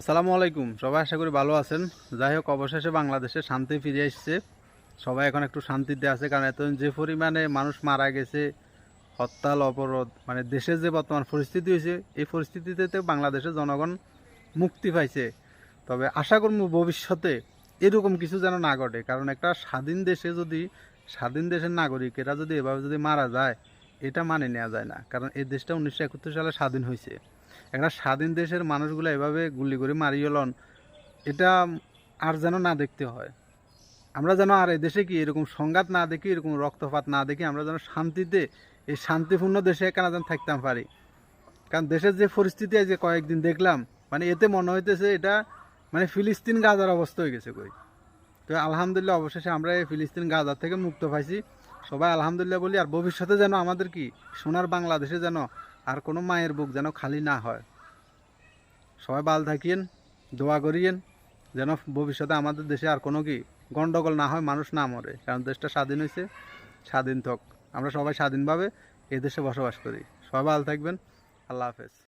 আসসালামু আলাইকুম। সবাই আশা করি ভালো আছেন। যাই হোক, অবশেষে বাংলাদেশে শান্তি ফিরে এসছে সবাই এখন একটু শান্তিতে আছে, কারণ এতদিন যে পরিমাণে মানুষ মারা গেছে, হরতাল, অবরোধ মানে দেশের যে বর্তমান পরিস্থিতি হয়েছে, এই পরিস্থিতিতে বাংলাদেশের জনগণ মুক্তি পাইছে। তবে আশা করব ভবিষ্যতে এরকম কিছু যেন না ঘটে। কারণ একটা স্বাধীন দেশে যদি, স্বাধীন দেশের নাগরিক এরা যদি এভাবে যদি মারা যায়, এটা মানে নেওয়া যায় না। কারণ এই দেশটা উনিশশো একাত্তর সালে স্বাধীন হয়েছে। একটা স্বাধীন দেশের মানুষগুলো এভাবে গুলি করে মারিয়ে লন, এটা আর যেন না দেখতে হয়। আমরা যেন আর এই দেশে কি এরকম সংঘাত না দেখি, এরকম রক্তপাত না দেখি, আমরা যেন শান্তিতে, এই শান্তিপূর্ণ দেশে কেন যেন থাকতাম পারি? কারণ দেশের যে পরিস্থিতি আছে কয়েকদিন দেখলাম মানে এতে মনে হইতেছে এটা মানে ফিলিস্তিন গাজার অবস্থা হয়ে গেছে কই? তো আলহামদুলিল্লাহ অবশেষে আমরা এই ফিলিস্তিন গাজার থেকে মুক্ত পাইছি। সবাই আলহামদুলিল্লাহ বলি, আর ভবিষ্যতে যেন আমাদের কি, সোনার বাংলাদেশে যেন আর কোনো মায়ের বুক যেন খালি না হয়। সবাই ভালো থাকিয়েন দোয়া করিয়েন, যেন ভবিষ্যতে আমাদের দেশে আর কোনো কি গণ্ডগোল না হয়, মানুষ না মরে। কারণ দেশটা স্বাধীন হয়েছে, স্বাধীন থাক। আমরা সবাই স্বাধীনভাবে এই দেশে বসবাস করি। সবাই ভালো থাকবেন আল্লাহ হাফেজ।